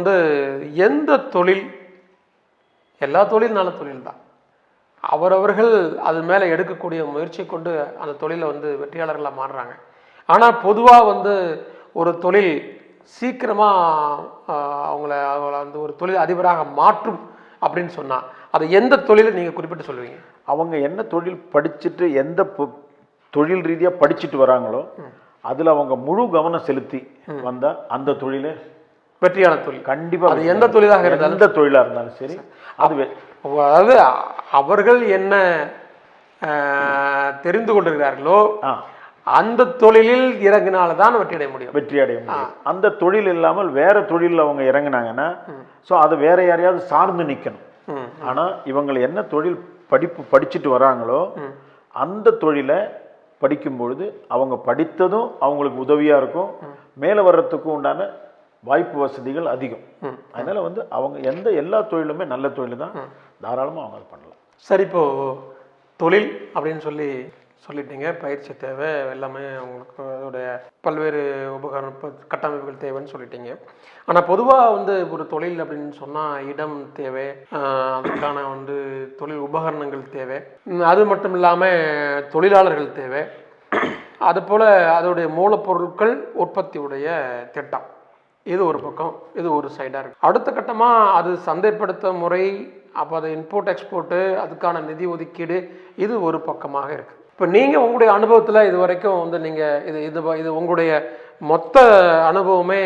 வந்து எந்த தொழில் எல்லா தொழில் நல்ல தொழில் தான் அவரவர்கள் அது மேலே எடுக்கக்கூடிய முயற்சி கொண்டு அந்த தொழிலை வந்து வெற்றியாளர்களாக மாறுறாங்க. ஆனால் பொதுவாக வந்து ஒரு தொழில் சீக்கிரமாக அவங்கள அவங்கள வந்து ஒரு தொழில் அதிபராக மாற்றும் அப்படின்னு சொன்னால் அது எந்த தொழிலை நீங்கள் குறிப்பிட்டு சொல்லுவீங்க? அவங்க என்ன தொழில் படிச்சுட்டு எந்த தொழில் ரீதியாக படிச்சுட்டு வராங்களோ அதில் அவங்க முழு கவனம் செலுத்தி வந்தால் அந்த தொழிலை வெற்றியான தொழில் கண்டிப்பாக அது எந்த தொழிலாக இருந்தாலும் எந்த தொழிலாக இருந்தாலும் சரி அது வெ- அதாவது அவர்கள் என்ன தெரிந்து கொண்டிருக்கிறார்களோ அந்த தொழிலில் இறங்கினால்தான் வெற்றி அடைய முடியும். வெற்றி அடைய முடியும். அந்த தொழில் இல்லாமல் வேற தொழிலில் அவங்க இறங்குனாங்கன்னா ஸோ அது வேற யாரையாவது சார்ந்து நிற்கணும். ஆனால் இவங்க என்ன தொழில் படிப்பு படிச்சுட்டு வராங்களோ அந்த தொழிலை படிக்கும் பொழுது அவங்க படித்ததும் அவங்களுக்கு உதவியாக இருக்கும். மேலே வர்றதுக்கும் உண்டான வாய்ப்பு வசதிகள் அதிகம். அதனால வந்து அவங்க எந்த எல்லா தொழிலுமே நல்ல தொழில் தான் தாராளமாக அவங்க அது பண்ணலாம். சரி இப்போ தொழில் அப்படின்னு சொல்லி சொல்லிட்டீங்க. பயிற்சி தேவை எல்லாமே உங்களுக்கு அதோடைய பல்வேறு உபகரண கட்டமைப்புகள் தேவைன்னு சொல்லிட்டீங்க. ஆனால் பொதுவாக வந்து ஒரு தொழில் அப்படின்னு சொன்னால் இடம் தேவை அதுக்கான வந்து தொழில் உபகரணங்கள் தேவை. அது மட்டும் இல்லாமல் தொழிலாளர்கள் தேவை. அதுபோல் அதோடைய மூலப்பொருட்கள் உற்பத்தியுடைய திட்டம். இது ஒரு பக்கம் இது ஒரு சைடாக இருக்கு. அடுத்த கட்டமாக அது சந்தைப்படுத்த முறை அப்போ அது இம்போர்ட் எக்ஸ்போர்ட்டு அதுக்கான நிதி ஒதுக்கீடு இது ஒரு பக்கமாக இருக்கு. இப்போ நீங்கள் உங்களுடைய அனுபவத்தில் இது வரைக்கும் வந்து நீங்கள் இது இது இது உங்களுடைய மொத்த அனுபவமே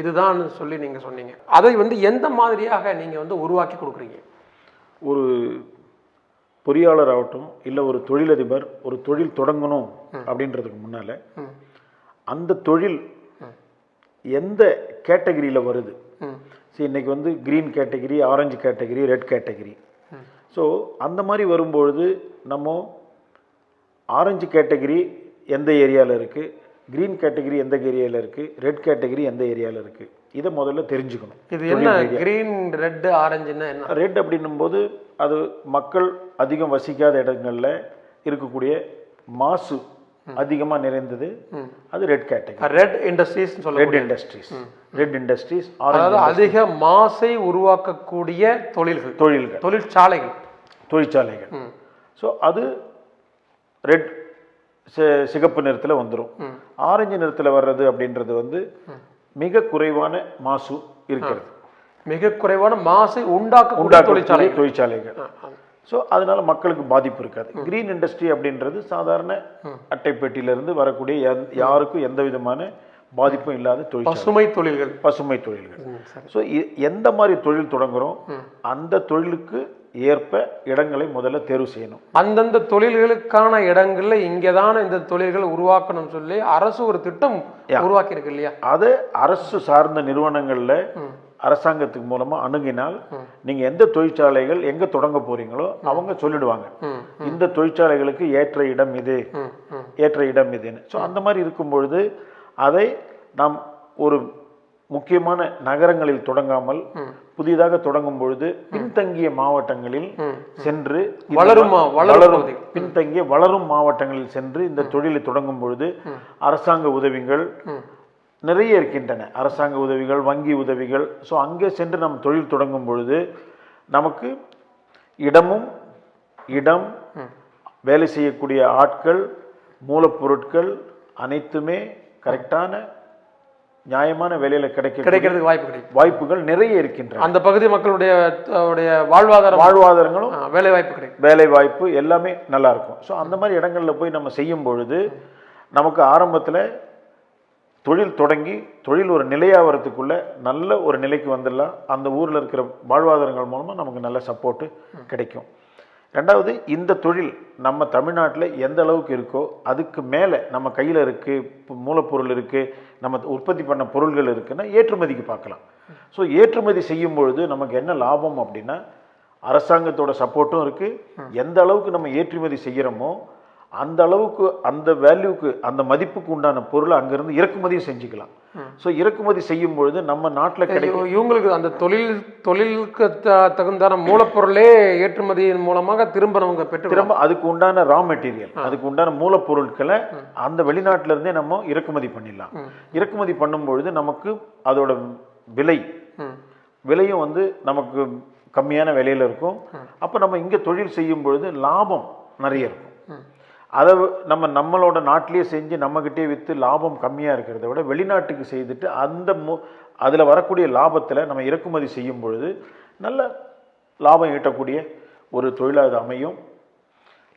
இதுதான் சொல்லி நீங்கள் சொன்னீங்க. அதை வந்து எந்த மாதிரியாக நீங்கள் வந்து உருவாக்கி கொடுக்குறீங்க? ஒரு பொறியாளர் ஆகட்டும் இல்லை ஒரு தொழிலதிபர் ஒரு தொழில் தொடங்கணும் அப்படின்றதுக்கு முன்னால. அந்த தொழில் எந்த கேட்டகரியில் வருது? ம் சரி இன்னைக்கு வந்து green category orange category red category so அந்த மாதிரி வரும்பொழுது நம்ம ஆரஞ்சு கேட்டகரி எந்த ஏரியாவில் இருக்குது க்ரீன் கேட்டகரி எந்த ஏரியாவில் இருக்குது ரெட் கேட்டகரி எந்த ஏரியாவில் இருக்குது இதை முதல்ல தெரிஞ்சுக்கணும். இது என்ன கிரீன் ரெட்டு ஆரஞ்சுன்னா என்ன? ரெட் அப்படின்னும் போது அது மக்கள் அதிகம் வசிக்காத இடங்கள்ல இருக்கக்கூடிய மாசு அதிகமாக நிறைந்தது. அது ரெட் கேட்டகரி ரெட் இண்டஸ்ட்ரீஸ் சொல்ல ரெட் இண்டஸ்ட்ரீஸ் ரெட் இண்டஸ்ட்ரீஸ் அதாவது அதிக மாசை உருவாக்கக்கூடிய தொழில்கள். தொழில்கள். தொழிற்சாலைகள். தொழிற்சாலைகள். ஸோ அது ரெட் சிகப்பு நிறத்தில் வந்துடும் ஆரஞ்சு நிறத்தில் வர்றது அப்படின்றது வந்து மிக குறைவான மாசு இருக்கிறது. மிக குறைவான மாசை உண்டாக்கக்கூடிய உண்டாக்கக்கூடிய தொழிற்சாலை தொழிற்சாலைகள். ஸோ அதனால மக்களுக்கு பாதிப்பு இருக்காது. கிரீன் இண்டஸ்ட்ரி அப்படின்றது சாதாரண அட்டைப்பெட்டியிலிருந்து வரக்கூடிய யாருக்கும் எந்த விதமான பாதிப்பும் இல்லாத தொழிற்சாலை. பசுமை தொழில்கள். பசுமை தொழில்கள். ஸோ எந்த மாதிரி தொழில் தொடங்குறோம் அந்த தொழிலுக்கு ஏற்ப இடங்களை முதல்ல தேர்வு செய்யணும். அந்தந்த தொழில்களுக்கான இடங்கள்ல இங்கதான இந்த தொழில்களை உருவாக்கணும் சொல்லி அரசு ஒரு திட்டம் உருவாக்கி இருக்கு இல்லையா? அதை அரசு சார்ந்த நிறுவனங்கள்ல அரசாங்கத்துக்கு மூலமா அணுகினால் நீங்க எந்த தொழிற்சாலைகள் எங்க தொடங்க போறீங்களோ அவங்க சொல்லிடுவாங்க. இந்த தொழிற்சாலைகளுக்கு ஏற்ற இடம் இது. ஏற்ற இடம் இதுன்னு. ஸோ அந்த மாதிரி இருக்கும் பொழுது அதை நாம் ஒரு முக்கியமான நகரங்களில் தொடங்காமல் புதிதாக தொடங்கும் பொழுது பின்தங்கிய மாவட்டங்களில் சென்று வளரும் வளரும். பின்தங்கிய வளரும் மாவட்டங்களில் சென்று இந்த தொழிலை தொடங்கும் பொழுது அரசாங்க உதவிகள் நிறைய இருக்கின்றன. அரசாங்க உதவிகள் வங்கி உதவிகள். ஸோ அங்கே சென்று நம் தொழில் தொடங்கும் பொழுது நமக்கு இடமும் இடம் வேலை செய்யக்கூடிய ஆட்கள் மூலப்பொருட்கள் அனைத்துமே கரெக்டான நியாயமான விலையில கிடைக்க கிடைக்கிறதுக்கு வாய்ப்பு கிடைக்கும். வாய்ப்புகள் நிறைய இருக்கின்றன. அந்த பகுதி மக்களுடைய உடைய வாழ்வாதாரம் வாழ்வாதாரங்களும் வேலை வாய்ப்பு கிடைக்கும். வேலை வாய்ப்பு எல்லாமே நல்லா இருக்கும். ஸோ அந்த மாதிரி இடங்கள்ல போய் நம்ம செய்யும் பொழுது நமக்கு ஆரம்பத்தில் தொழில் தொடங்கி தொழில் ஒரு நிலையாகிறதுக்குள்ள நல்ல ஒரு நிலைக்கு வந்துடலாம். அந்த ஊரில் இருக்கிற வாழ்வாதாரங்கள் மூலமாக நமக்கு நல்ல சப்போர்ட்டு கிடைக்கும். ரெண்டாவது இந்த தொழில் நம்ம தமிழ்நாட்டில் எந்த அளவுக்கு இருக்கோ அதுக்கு மேலே நம்ம கையில் இருக்குது மூலப்பொருள் இருக்குது நம்ம உற்பத்தி பண்ண பொருள்கள் இருக்குன்னா ஏற்றுமதிக்கு பார்க்கலாம். ஸோ ஏற்றுமதி செய்யும் பொழுது நமக்கு என்ன லாபம் அப்படின்னா அரசாங்கத்தோட சப்போர்ட்டும் இருக்குது எந்த அளவுக்கு நம்ம ஏற்றுமதி செய்கிறோமோ அந்த அளவுக்கு அந்த வேல்யூக்கு அந்த மதிப்புக்கு உண்டான பொருளை அங்கேருந்து இறக்குமதியும் செஞ்சுக்கலாம். ஸோ இறக்குமதி செய்யும் பொழுது நம்ம நாட்டில் கிடைக்கும் இவ- இவங்களுக்கு அந்த தொழில் தொழிலுக்கு த- தகுந்தான மூலப்பொருளே ஏற்றுமதியின் மூலமாக திரும்ப அவங்க பெற்று திரும்ப அதுக்கு உண்டான ரா மெட்டீரியல் அதுக்கு உண்டான மூலப்பொருட்களை அந்த வெளிநாட்டுல இருந்தே நம்ம இறக்குமதி பண்ணிடலாம். இறக்குமதி பண்ணும் பொழுது நமக்கு அதோட விலை விலையும் வந்து நமக்கு கம்மியான விலையில் இருக்கும். அப்போ நம்ம இங்கே தொழில் செய்யும் பொழுது லாபம் நிறைய இருக்கும். அதை நம்ம நம்மளோட நாட்டிலேயே செஞ்சு நம்மக்கிட்டே விற்று லாபம் கம்மியாக இருக்கிறத விட வெளிநாட்டுக்கு செய்துட்டு அந்த மு அதில் வரக்கூடிய லாபத்தில் நம்ம இறக்குமதி செய்யும் பொழுது நல்ல லாபம் ஈட்டக்கூடிய ஒரு தொழிலாக அது அமையும்.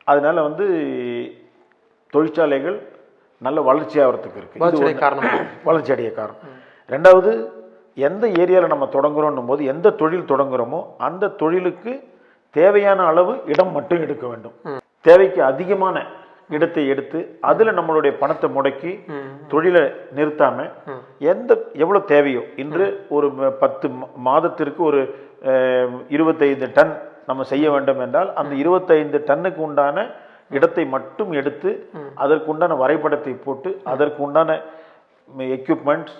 அதனால வந்து தொழிற்சாலைகள் நல்ல வளர்ச்சி ஆகிறதுக்கு இருக்குது காரணம் வளர்ச்சி அடைய காரணம்? ரெண்டாவது எந்த ஏரியாவில் நம்ம தொடங்குறோன்னும் போது எந்த தொழில் தொடங்குறோமோ அந்த தொழிலுக்கு தேவையான அளவு இடம் மட்டும் எடுக்க வேண்டும். தேவைக்கு அதிகமான இடத்தை எடுத்து அதில் நம்மளுடைய பணத்தை முடக்கி தொழிலை நிறுத்தாம எந்த எவ்வளோ தேவையோ இன்று ஒரு பத்து மாதத்திற்கு ஒரு இருபத்தைந்து டன் நம்ம செய்ய வேண்டும் என்றால் அந்த இருபத்தைந்து டன்னுக்கு உண்டான இடத்தை மட்டும் எடுத்து அதற்குண்டான வரைபடத்தை போட்டு அதற்குண்டான எக்யூப்மெண்ட்ஸ்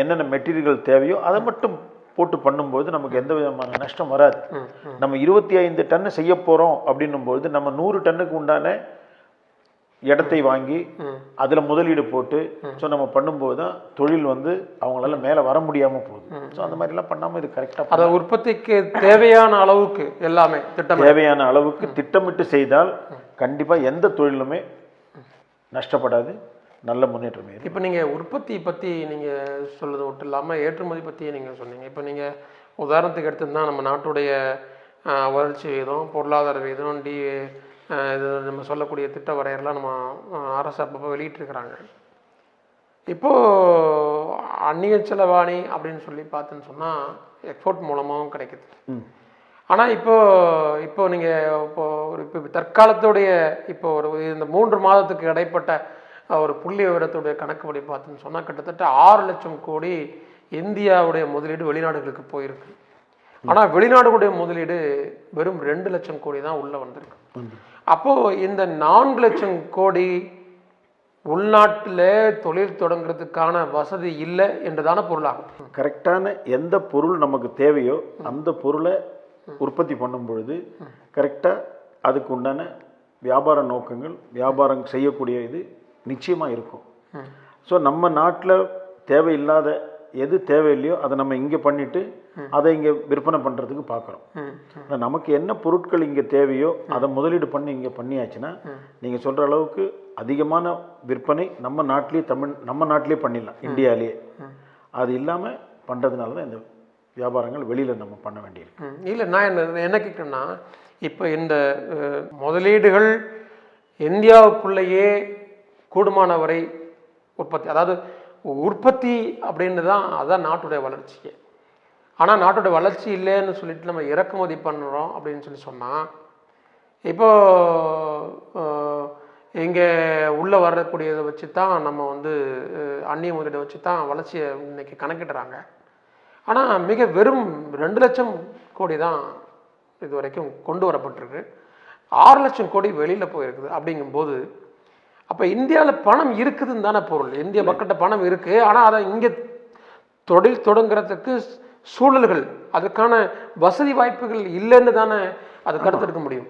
என்னென்ன மெட்டீரியல்கள் தேவையோ அதை மட்டும் போட்டு பண்ணும்போது நமக்கு எந்த விதமான நஷ்டம் வராது. நம்ம இருபத்தி ஐந்து டன்னு செய்ய போகிறோம் அப்படின்னும்போது நம்ம நூறு டன்னுக்கு உண்டான இடத்தை வாங்கி அதில் முதலீடு போட்டு ஸோ நம்ம பண்ணும்போது தான் தொழில் வந்து அவங்களால மேலே வர முடியாமல் போகுது. ஸோ அந்த மாதிரிலாம் பண்ணாமல் இது கரெக்டாக அதை உற்பத்திக்கு தேவையான அளவுக்கு எல்லாமே திட்டம் தேவையான அளவுக்கு திட்டமிட்டு செய்தால் கண்டிப்பாக எந்த தொழிலுமே நஷ்டப்படாது. நல்ல முன்னேற்றம். இப்போ நீங்கள் உற்பத்தி பற்றி நீங்கள் சொல்றது மட்டும் இல்லாமல் ஏற்றுமதி பற்றி நீங்கள் சொன்னீங்க. இப்போ நீங்கள் உதாரணத்துக்கு எடுத்திருந்தா நம்ம நாட்டுடைய வளர்ச்சி வீதம் பொருளாதார வீதம் டி இது நம்ம சொல்லக்கூடிய திட்ட வரையறைலாம் நம்ம அரசு அப்பப்போ வெளியிட்டிருக்கிறாங்க. இப்போது அந்நிய செலவாணி அப்படின்னு சொல்லி பார்த்தேன்னு சொன்னால் எக்ஸ்போர்ட் மூலமாகவும் கிடைக்குது. ஆனால் இப்போ இப்போ நீங்கள் இப்போ ஒரு இப்போ தற்காலத்துடைய இப்போ ஒரு இந்த மூன்று மாதத்துக்கு இடைப்பட்ட ஒரு புள்ளி விவரத்துடைய கணக்குப்படி பார்த்தோன்னு சொன்னால் கிட்டத்தட்ட ஆறு லட்சம் கோடி இந்தியாவுடைய முதலீடு வெளிநாடுகளுக்கு போயிருக்கு. ஆனால் வெளிநாடுகளுடைய முதலீடு வெறும் ரெண்டு லட்சம் கோடி தான் உள்ளே வந்திருக்கு. அப்போது இந்த நான்கு லட்சம் கோடி உள்நாட்டில் தொழில் தொடங்குறதுக்கான வசதி இல்லை என்றுதான பொருளாகும். கரெக்டான எந்த பொருள் நமக்கு தேவையோ அந்த பொருளை உற்பத்தி பண்ணும் பொழுது கரெக்டாக அதுக்கு உண்டான வியாபார நோக்கங்கள் வியாபாரம் செய்யக்கூடிய இது நிச்சயமாக இருக்கும். ஸோ நம்ம நாட்டில் தேவையில்லாத எது தேவையில்லையோ அதை நம்ம இங்கே பண்ணிட்டு அதை இங்கே விற்பனை பண்ணுறதுக்கு பார்க்குறோம். நமக்கு என்ன பொருட்கள் இங்கே தேவையோ அதை முதலீடு பண்ணி இங்கே பண்ணியாச்சுன்னா நீங்கள் சொல்கிற அளவுக்கு அதிகமான விற்பனை நம்ம நாட்டிலேயே தமிழ் நம்ம நாட்டிலேயே பண்ணிடலாம் இந்தியாவிலேயே அது இல்லாமல் பண்ணுறதுனால தான் இந்த வியாபாரங்கள் வெளியில் நம்ம பண்ண வேண்டியிருக்கு. இல்லை நான் என்ன என்ன கேட்குறேன்னா இப்போ இந்த முதலீடுகள் இந்தியாவுக்குள்ளேயே கூடுமான வரை உற்பத்தி அதாவது உற்பத்தி அப்படின்னு தான் அதுதான் நாட்டுடைய வளர்ச்சியே. ஆனால் நாட்டுடைய வளர்ச்சி இல்லைன்னு சொல்லிட்டு நம்ம இறக்குமதி பண்ணுறோம் அப்படின்னு சொல்லி சொன்னால் இப்போ இங்கே உள்ளே வரக்கூடியதை வச்சு தான் நம்ம வந்து அந்நிய முதலீடை வச்சு தான் வளர்ச்சியை இன்னைக்கு கணக்கிடுறாங்க. ஆனால் மிக வெறும் ரெண்டு லட்சம் கோடி தான் இது வரைக்கும் கொண்டு வரப்பட்டிருக்கு. ஆறு லட்சம் கோடி வெளியில் போயிருக்குது. அப்படிங்கும்போது அப்போ இந்தியாவில் பணம் இருக்குதுன்னு தானே பொருள். இந்திய மக்கள்கிட்ட பணம் இருக்குது ஆனால் அதை இங்கே தொழில் தொடங்குறதுக்கு சூழல்கள் அதுக்கான வசதி வாய்ப்புகள் இல்லைன்னு தானே அது கருத்தெடுக்க முடியும்.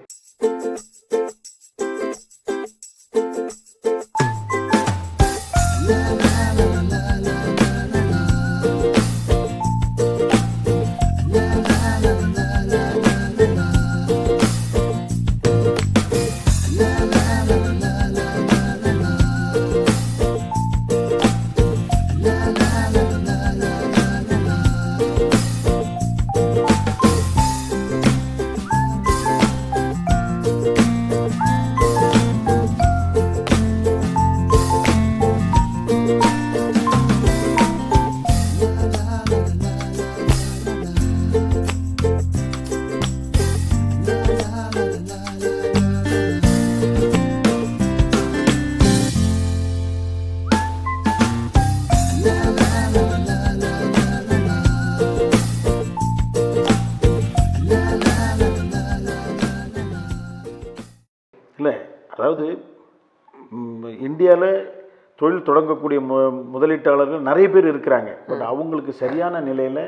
தொழில் தொடங்கக்கூடிய மு முதலீட்டாளர்கள் நிறைய பேர் இருக்கிறாங்க. பட் அவங்களுக்கு சரியான நிலையில்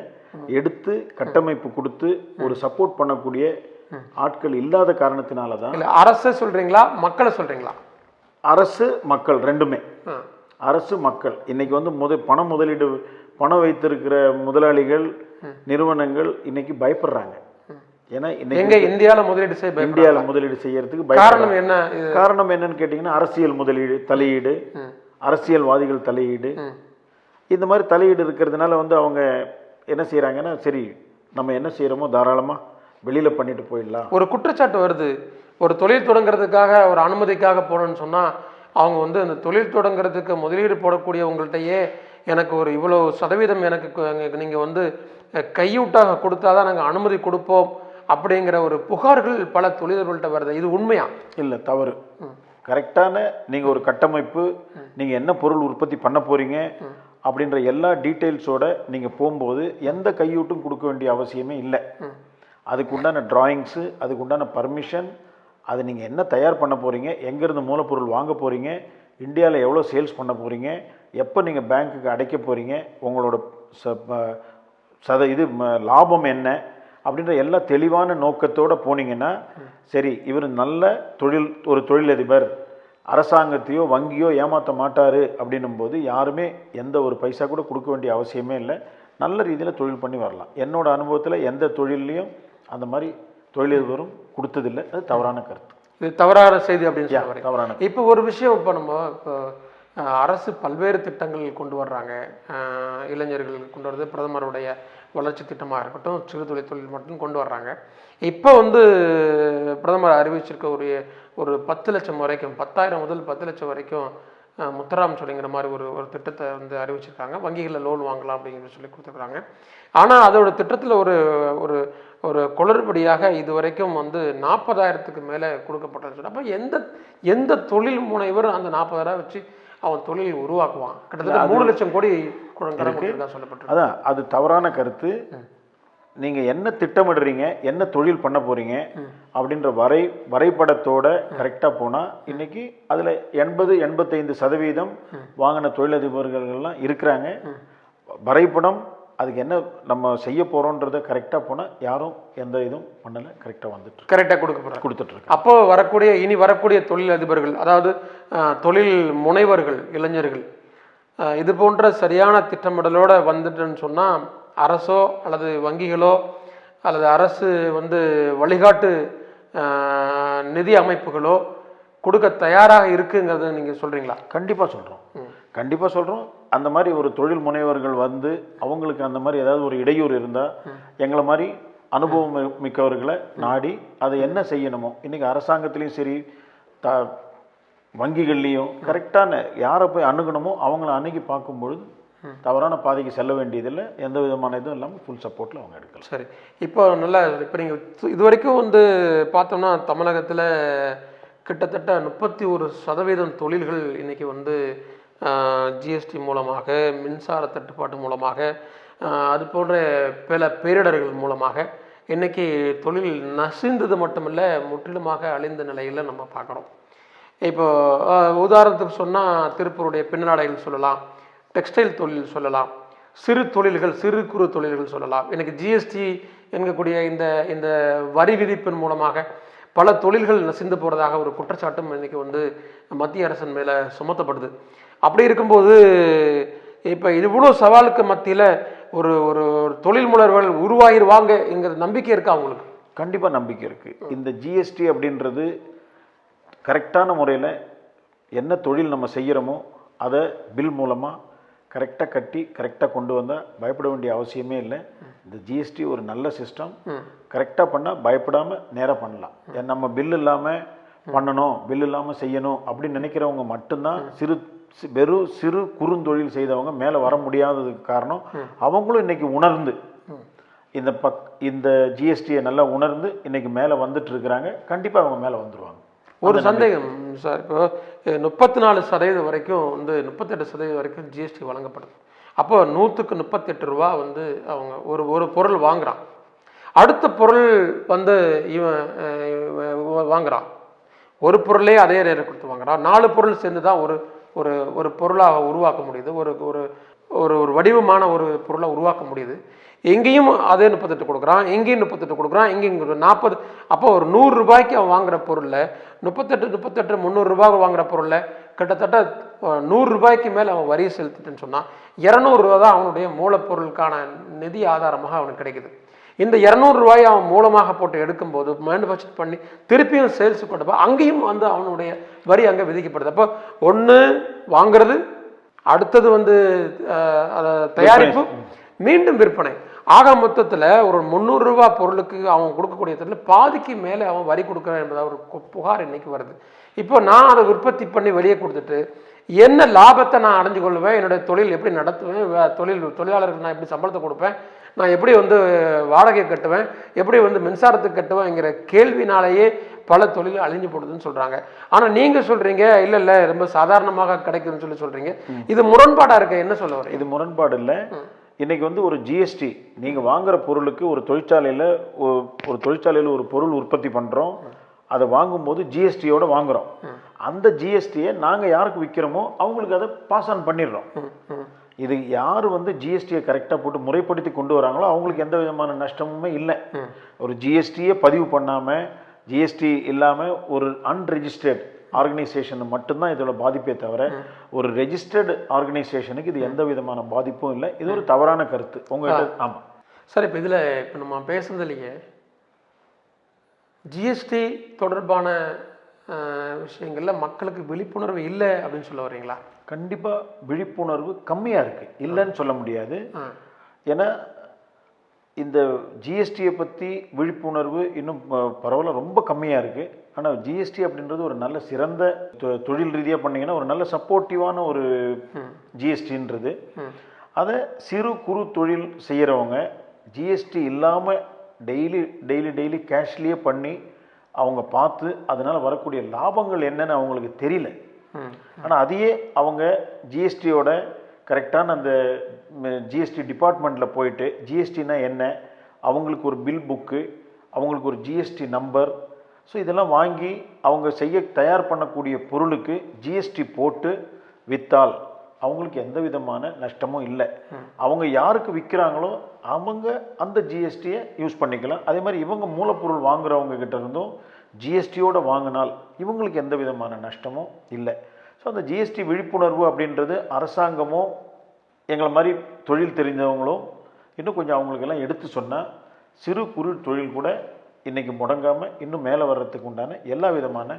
எடுத்து கட்டமைப்பு கொடுத்து ஒரு சப்போர்ட் பண்ணக்கூடிய ஆட்கள் இல்லாத காரணத்தினால தான் இல்லை அரசை சொல்கிறீங்களா மக்களை சொல்கிறீங்களா அரசு மக்கள் ரெண்டுமே. அரசு மக்கள். இன்னைக்கு வந்து முத பண முதலீடு பணம் வைத்திருக்கிற முதலாளிகள் நிறுவனங்கள் இன்னைக்கு பயப்படுறாங்க. ஏன்னா எங்க இந்தியால முதலீடு செய்ய. இந்தியாவில் முதலீடு செய்யறதுக்கு காரணம் என்ன? காரணம் என்னன்னு கேட்டிங்கன்னா அரசியல் முதலீடு தலையீடு. அரசியல்வாதிகள் தலையீடு. இந்த மாதிரி தலையீடு இருக்கிறதுனால வந்து அவங்க என்ன செய்கிறாங்கன்னா சரி நம்ம என்ன செய்கிறோமோ தாராளமாக வெளியில் பண்ணிட்டு போயிடலாம். ஒரு குற்றச்சாட்டு வருது. ஒரு தொழில் தொடங்குறதுக்காக ஒரு அனுமதிக்காக போகணும்னு சொன்னா அவங்க வந்து அந்த தொழில் தொடங்குறதுக்கு முதலீடு போடக்கூடியவங்கள்ட்டயே எனக்கு ஒரு இவ்வளோ சதவீதம் எனக்கு கு- எங்க- நீங்க வந்து கையூட்டாக கொடுத்தாதான் நாங்கள் அனுமதி கொடுப்போம் அப்படிங்கிற ஒரு புகார்கள் பல தொழிலர்கள்ட்ட வருது. இது உண்மையா? இல்லை தவறு. கரெக்டான நீங்கள் ஒரு கட்டமைப்பு நீங்கள் என்ன பொருள் உற்பத்தி பண்ண போகிறீங்க அப்படின்ற எல்லா டீட்டெயில்ஸோட நீங்கள் போகும்போது எந்த கையூட்டும் கொடுக்க வேண்டிய அவசியமே இல்லை. அதுக்கு உண்டான டிராயிங்ஸு அதுக்கு உண்டான பர்மிஷன் அது நீங்கள் என்ன தயார் பண்ண போகிறீங்க எங்கேருந்து மூலப்பொருள் வாங்க போகிறீங்க இந்தியாவில் எவ்வளோ சேல்ஸ் பண்ண போகிறீங்க எப்போ நீங்கள் பேங்க்குக்கு அடைக்க போகிறீங்க உங்களோட ச சத இது லாபம் என்ன அப்படின்ற எல்லா தெளிவான நோக்கத்தோடு போனீங்கன்னா சரி இவர் நல்ல தொழில் ஒரு தொழிலதிபர். அரசாங்கத்தையோ வங்கியோ ஏமாற்ற மாட்டார் அப்படின்னும் போது யாருமே எந்த ஒரு பைசா கூட கொடுக்க வேண்டிய அவசியமே இல்லை. நல்ல ரீதியில் தொழில் பண்ணி வரலாம். என்னோட அனுபவத்தில் எந்த தொழில்லையும் அந்த மாதிரி தொழிலதிபரும் கொடுத்ததில்லை. அது தவறான கருத்து. இது தவறான செய்தி அப்படின்னு. தவறான இப்போ ஒரு விஷயம் இப்போ நம்ம இப்போ அரசு பல்வேறு திட்டங்கள் கொண்டு வர்றாங்க. இளைஞர்களுக்கு கொண்டு வரது பிரதமருடைய வளர்ச்சி திட்டமாக இருக்கட்டும் சிறு தொழில் தொழில் மட்டும் கொண்டு வர்றாங்க. இப்போ வந்து பிரதமர் அறிவிச்சிருக்க ஒரு ஒரு பத்து லட்சம் வரைக்கும் பத்தாயிரம் முதல் பத்து லட்சம் வரைக்கும் முத்தராம் சொல்லிங்கிற மாதிரி ஒரு ஒரு திட்டத்தை வந்து அறிவிச்சிருக்காங்க. வங்கிகளில் லோன் வாங்கலாம் அப்படிங்கிற சொல்லி கொடுத்துருக்காங்க. ஆனால் அதோட திட்டத்தில் ஒரு ஒரு ஒரு குளறுபடியாக இது வரைக்கும் வந்து நாற்பதாயிரத்துக்கு மேலே கொடுக்கப்பட்டது அப்போ எந்த எந்த தொழில் முனைவர் அந்த நாற்பதாயிரம் வச்சு அவன் தொழில் உருவாக்குவான்? கிட்டத்தட்ட மூணு லட்சம் கோடி சொல்லப்பட்டிருக்கு. அதான் அது தவறான கருத்து. நீங்கள் என்ன திட்டமிடுறீங்க என்ன தொழில் பண்ண போறீங்க அப்படின்ற வரை வரைபடத்தோட கரெக்டாக போனால் இன்னைக்கு அதில் எண்பது எண்பத்தைந்து சதவீதம் வாங்கின தொழிலதிபர்கள்லாம் இருக்கிறாங்க. வரைபடம் அதுக்கு என்ன நம்ம செய்ய போகிறோன்றதை கரெக்டாக போனால் யாரும் எந்த இதுவும் பண்ணலை கரெக்டாக வந்துட்டு கரெக்டாக கொடுக்கப்படுறாங்க. கொடுத்துட்ருக்காங்க அப்போ வரக்கூடிய இனி வரக்கூடிய தொழில் அதிபர்கள் அதாவது தொழில் முனைவர்கள் இளைஞர்கள் இது போன்ற சரியான திட்டமிடலோட வந்துட்டுன்னு சொன்னால் அரசோ அல்லது வங்கிகளோ அல்லது அரசு வந்து வழிகாட்டு நிதி அமைப்புகளோ கொடுக்க தயாராக இருக்குங்கிறத நீங்கள் சொல்கிறீங்களா கண்டிப்பாக சொல்கிறோம் கண்டிப்பாக சொல்கிறோம் அந்த மாதிரி ஒரு தொழில் முனைவர்கள் வந்து அவங்களுக்கு அந்த மாதிரி ஏதாவது ஒரு இடையூறு இருந்தால் எங்களை மாதிரி அனுபவம் மிக்கவர்களை நாடி அதை என்ன செய்யணுமோ இன்றைக்கி அரசாங்கத்துலேயும் சரி த வங்கிகள்லேயும் கரெக்டான யாரை போய் அணுகணுமோ அவங்கள அணுகி பார்க்கும்பொழுது தவறான பாதைக்கு செல்ல வேண்டியதில்லை. எந்த விதமான இதுவும் இல்லாமல் ஃபுல் சப்போர்ட்டில் அவங்க எடுக்கலாம். சரி. இப்போ நல்லா இப்போ நீங்கள் இது வரைக்கும் வந்து பார்த்தோம்னா தமிழகத்தில் கிட்டத்தட்ட முப்பத்தி ஒரு சதவீதம் தொழில்கள் இன்றைக்கி வந்து ஜிஎஸ்டி மூலமாக மின்சார தட்டுப்பாட்டு மூலமாக அது போன்ற பல பேரிடர்கள் மூலமாக இன்றைக்கி தொழில் நசிந்தது மட்டுமில்லை முற்றிலுமாக அழிந்த நிலையில் நம்ம பார்க்குறோம். இப்போ ஆஹ், உதாரணத்துக்கு சொன்னால் திருப்பூருடைய பின்னலாடைகள் சொல்லலாம் டெக்ஸ்டைல் தொழில் சொல்லலாம் சிறு தொழில்கள் சிறு குறு தொழில்கள் சொல்லலாம். எனக்கு ஜிஎஸ்டி என்கக்கூடிய இந்த இந்த வரி விதிப்பின் மூலமாக பல தொழில்கள் நசிந்து போகிறதாக ஒரு குற்றச்சாட்டும் இன்னைக்கு வந்து மத்திய அரசின் மேலே சுமத்தப்படுது. அப்படி இருக்கும்போது இப்போ இவ்வளோ சவாலுக்கு மத்தியில் ஒரு ஒரு ஒரு தொழில் முனைவர்கள் உருவாகிடுவாங்கங்கிற நம்பிக்கை இருக்கா அவங்களுக்கு கண்டிப்பாக நம்பிக்கை இருக்குது இந்த ஜிஎஸ்டி அப்படின்றது கரெக்டான முறையில் என்ன தொழில் நம்ம செய்கிறோமோ அதை பில் மூலமாக கரெக்டாக கட்டி கரெக்டாக கொண்டு வந்தால் பயப்பட வேண்டிய அவசியமே இல்லை. இந்த ஜிஎஸ்டி ஒரு நல்ல சிஸ்டம் கரெக்டாக பண்ணால் பயப்படாமல் நேராக பண்ணலாம். ஏன் நம்ம பில் இல்லாமல் பண்ணணும் பில் இல்லாமல் செய்யணும் அப்படின்னு நினைக்கிறவங்க மட்டும்தான் சிறு வெறும் சிறு குறுந்தொழில் செய்தவங்க மேலே வர முடியாததுக்கு காரணம். அவங்களும் இன்னைக்கு உணர்ந்து இந்த பக் இந்த ஜிஎஸ்டியை நல்லா உணர்ந்து இன்னைக்கு மேலே வந்துட்டு இருக்கிறாங்க. கண்டிப்பாக அவங்க மேலே வந்துருவாங்க. ஒரு சந்தேகம் சார். இப்போ முப்பத்தி நாலு சதவீதம் வரைக்கும் வந்து முப்பத்தெட்டு சதவீதம் வரைக்கும் ஜிஎஸ்டி வழங்கப்படுது அப்போ நூற்றுக்கு முப்பத்தெட்டு ரூபா வந்து அவங்க ஒரு ஒரு பொருள் வாங்குறான். அடுத்த பொருள் வந்து இவன் வாங்குறான். ஒரு பொருளே அதே ரேட் கொடுத்து வாங்குறான். நாலு பொருள் சேர்ந்து தான் ஒரு ஒரு ஒரு பொருளாக உருவாக்க முடியுது. ஒரு ஒரு ஒரு ஒரு வடிவமான ஒரு பொருளை உருவாக்க முடியுது. எங்கேயும் அதே முப்பத்தெட்டு கொடுக்குறான் எங்கேயும் முப்பத்தெட்டு கொடுக்குறான் எங்கேயும் நாற்பது அப்போ ஒரு நூறு ரூபாய்க்கு அவன் வாங்குற பொருளில் முப்பத்தெட்டு முப்பத்தெட்டு முந்நூறு வாங்குகிற வாங்குற பொருளில் கிட்டத்தட்ட நூறுரூபாய்க்கு நூறு ரூபாய்க்கு மேலே அவன் வரி செலுத்திட்டுன்னு சொன்னான் இரநூறுவா தான் அவனுடைய மூலப்பொருளுக்கான நிதி ஆதாரமாக அவனுக்கு கிடைக்குது. இந்த இரநூறுவாயை அவன் மூலமாக போட்டு எடுக்கும்போது மேனுஃபேக்சர் பண்ணி திருப்பியும் சேல்ஸ் கொண்டு போய் அங்கேயும் வந்து அவனுடைய வரி அங்கே விதிக்கப்படுது. அப்போ ஒன்று வாங்குறது அடுத்தது வந்து தயாரிப்பு மீண்டும் விற்பனை. ஆக மொத்தத்தில் ஒரு முந்நூறு ரூபாய் பொருளுக்கு அவன் கொடுக்கக்கூடிய தொழில் பாதிக்கு மேலே அவன் வரி கொடுக்குறான் என்பதா ஒரு புகார் இன்னைக்கு வருது. இப்போ நான் அதை உற்பத்தி பண்ணி வெளியே கொடுத்துட்டு என்ன லாபத்தை நான் அடைஞ்சு கொள்வேன் என்னுடைய தொழில் எப்படி நடத்துவேன் தொழில் தொழிலாளருக்கு நான் எப்படி சம்பளத்தை கொடுப்பேன் நான் எப்படி வந்து வாடகை கட்டுவேன் எப்படி வந்து மின்சாரத்துக்கு கட்டுவேங்கிற கேள்வினாலேயே பல தொழில் அழிஞ்சு போடுதுன்னு சொல்றாங்க. ஆனா நீங்க சொல்றீங்க இல்ல இல்ல ரொம்ப சாதாரணமாக கிடைக்குதுன்னு சொல்லி சொல்றீங்க. இது முரண்பாடா இருக்க? என்ன சொல்ல வரீங்க இது முரண்பாடு இல்லை. இன்னைக்கு வந்து ஒரு ஜிஎஸ்டி நீங்கள் வாங்குற பொருளுக்கு ஒரு தொழிற்சாலையில் ஒரு தொழிற்சாலையில் ஒரு பொருள் உற்பத்தி பண்ணுறோம் அதை வாங்கும்போது ஜிஎஸ்டியோட வாங்குறோம். அந்த ஜிஎஸ்டியை நாங்கள் யாருக்கு விற்கிறோமோ அவங்களுக்கு அதை பாஸ் ஆன் பண்ணிடுறோம். இது யார் வந்து ஜிஎஸ்டியை கரெக்டாக போட்டு முறைப்படுத்தி கொண்டு வராங்களோ அவங்களுக்கு எந்த விதமான நஷ்டமுமே இல்லை. ஒரு ஜிஎஸ்டியே பதிவு பண்ணாமல் ஜிஎஸ்டி இல்லாமல் ஒரு அன்ரெஜிஸ்டர்ட் ஆர்கனைசேஷன் மட்டும்தான் இதோட பாதிப்பே தவிர ஒரு ரெஜிஸ்டர்டு ஆர்கனைசேஷனுக்கு இது எந்த விதமான பாதிப்பும் இல்லை. இது ஒரு தவறான கருத்து. உங்கள்கிட்ட ஆமாம் சார் இப்போ இதில் இப்போ நம்ம பேசுனதுலையே ஜிஎஸ்டி தொடர்பான விஷயங்கள்ல மக்களுக்கு விழிப்புணர்வு இல்லை அப்படின்னு சொல்ல வரீங்களா கண்டிப்பாக விழிப்புணர்வு கம்மியாக இருக்குது இல்லைன்னு சொல்ல முடியாது. ஏன்னா இந்த ஜிஎஸ்டியை பற்றி விழிப்புணர்வு இன்னும் பரவாயில்ல ரொம்ப கம்மியாக இருக்குது ஆனால் ஜிஎஸ்டி அப்படின்றது ஒரு நல்ல சிறந்த தொ- தொழில் ரீதியாக பண்ணீங்கன்னா ஒரு நல்ல சப்போர்ட்டிவான ஒரு ஜிஎஸ்டின்றது அதை சிறு குறு தொழில் செய்கிறவங்க ஜிஎஸ்டி இல்லாமல் டெய்லி டெய்லி டெய்லி கேஷ்லேயே பண்ணி அவங்க பார்த்து அதனால் வரக்கூடிய லாபங்கள் என்னன்னு அவங்களுக்கு தெரியல. ஆனால் அதையே அவங்க ஜிஎஸ்டியோட கரெக்டான அந்த ஜிஎஸ்டி டிபார்ட்மெண்ட்டில் போயிட்டு ஜிஎஸ்டினா என்ன? அவங்களுக்கு ஒரு பில் புக்கு அவங்களுக்கு ஒரு ஜிஎஸ்டி நம்பர். ஸோ இதெல்லாம் வாங்கி அவங்க செய்ய தயார் பண்ணக்கூடிய பொருளுக்கு ஜிஎஸ்டி போட்டு விற்றால் அவங்களுக்கு எந்த விதமான நஷ்டமும் இல்லை. அவங்க யாருக்கு விற்கிறாங்களோ அவங்க அந்த ஜிஎஸ்டியை யூஸ் பண்ணிக்கலாம். அதே மாதிரி இவங்க மூலப்பொருள் வாங்குறவங்க கிட்ட இருந்தும் ஜிஎஸ்டியோடு வாங்கினால் இவங்களுக்கு எந்த விதமான நஷ்டமும் இல்லை. ஸோ அந்த ஜிஎஸ்டி விழிப்புணர்வு அப்படின்றது அரசாங்கமும் எங்களை மாதிரி தொழில் தெரிஞ்சவங்களும் இன்னும் கொஞ்சம் அவங்களுக்கெல்லாம் எடுத்து சொன்னால் சிறு குறு தொழில் கூட இன்றைக்கி முடங்காமல் இன்னும் மேலே வர்றதுக்கு உண்டான எல்லா விதமான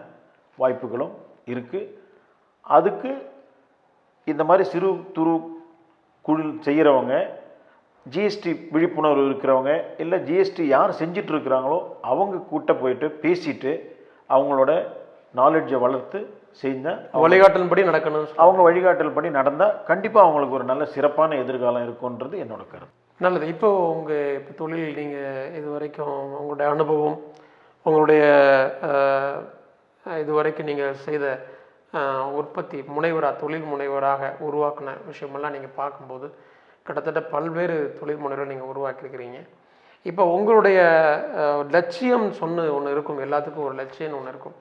வாய்ப்புகளும் இருக்குது அதுக்கு இந்த மாதிரி சிறு துரு குழு செய்கிறவங்க ஜிஎஸ்டி விழிப்புணர்வு இருக்கிறவங்க இல்லை ஜிஎஸ்டி யார் செஞ்சுட்டு இருக்கிறாங்களோ அவங்க கூட்ட போயிட்டு பேசிட்டு அவங்களோட நாலேஜை வளர்த்து செஞ்சால் வழிகாட்டலின்படி நடக்கணும் அவங்க வழிகாட்டல் படி நடந்தால் கண்டிப்பாக அவங்களுக்கு ஒரு நல்ல சிறப்பான எதிர்காலம் இருக்குன்றது என்னோட கருத்து. நல்லது. இப்போ உங்கள் இப்போ தொழில் நீங்கள் இது வரைக்கும் உங்களுடைய அனுபவம் உங்களுடைய இது வரைக்கும் நீங்கள் செய்த உற்பத்தி முனைவராக தொழில் முனைவராக உருவாக்கின விஷயமெல்லாம் நீங்கள் பார்க்கும்போது கிட்டத்தட்ட பல்வேறு தொழில் முனைவரை நீங்கள் உருவாக்கியிருக்கிறீங்க. இப்போ உங்களுடைய லட்சியம் சொன்னு ஒன்று இருக்கும். எல்லாத்துக்கும் ஒரு லட்சியம்னு ஒன்று இருக்கும்.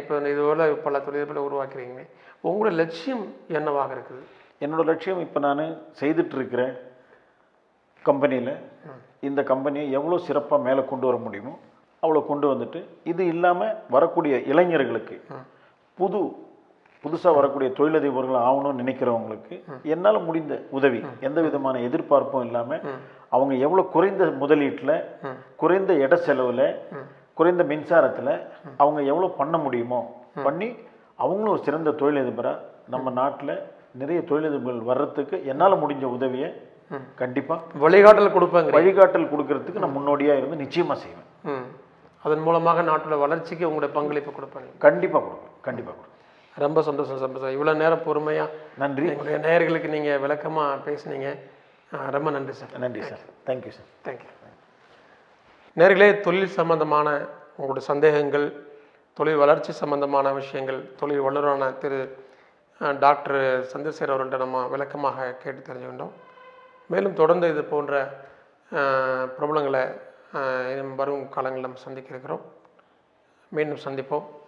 இப்போ இதுபோல் பல தொழில்களை உருவாக்குறீங்க உங்களோட லட்சியம் என்னவாக இருக்குது? என்னோட லட்சியம் இப்போ நான் செய்துட்டு இருக்கிற கம்பெனியில் இந்த கம்பெனியை எவ்வளோ சிறப்பாக மேலே கொண்டு வர முடியுமோ அவ்வளோ கொண்டு வந்துட்டு இது இல்லாமல் வரக்கூடிய இளைஞர்களுக்கு புது புதுசாக வரக்கூடிய தொழிலதிபர்கள் ஆகணும்னு நினைக்கிறவங்களுக்கு என்னால் முடிந்த உதவி எந்த விதமான எதிர்பார்ப்பும் இல்லாமல் அவங்க எவ்வளோ குறைந்த முதலீட்டில் குறைந்த இட செலவில் குறைந்த மின்சாரத்தில் அவங்க எவ்வளோ பண்ண முடியுமோ பண்ணி அவங்களும் ஒரு சிறந்த தொழிலதிபராக நம்ம நாட்டில் நிறைய தொழிலதிபர்கள் வர்றதுக்கு என்னால் முடிஞ்ச உதவியை கண்டிப்பாக வழிகாட்டல் கொடுப்பேங்க. வழிகாட்டல் கொடுக்கறதுக்கு நான் முன்னோடியாக இருந்து நிச்சயமாக செய்வேன். அதன் மூலமாக நாட்டோட வளர்ச்சிக்கு உங்களுடைய பங்களிப்பு கொடுப்பாங்க. கண்டிப்பாக கொடுப்பேன். கண்டிப்பாக கொடுப்பேன். ரொம்ப சந்தோஷம் சந்தோஷம். இவ்வளோ நேரம் பொறுமையாக நன்றி. எங்களுடைய நேயர்களுக்கு நீங்கள் விளக்கமாக பேசுனீங்க. ரொம்ப நன்றி சார். நன்றி சார். தேங்க்யூ சார் தேங்க்யூ நேர்களே தொழில் சம்பந்தமான உங்களுடைய சந்தேகங்கள் தொழில் வளர்ச்சி சம்பந்தமான விஷயங்கள் தொழில் வல்லுநரான திரு டாக்டர் சந்திரசேகர் அவர்கிட்ட நம்ம விளக்கமாக கேட்டு தெரிஞ்சுக்கிட்டோம் மேலும் தொடர்ந்து இது போன்ற பிரபலங்களை வரும் காலங்களில் நம்ம சந்திக்க இருக்கிறோம். மீண்டும் சந்திப்போம்.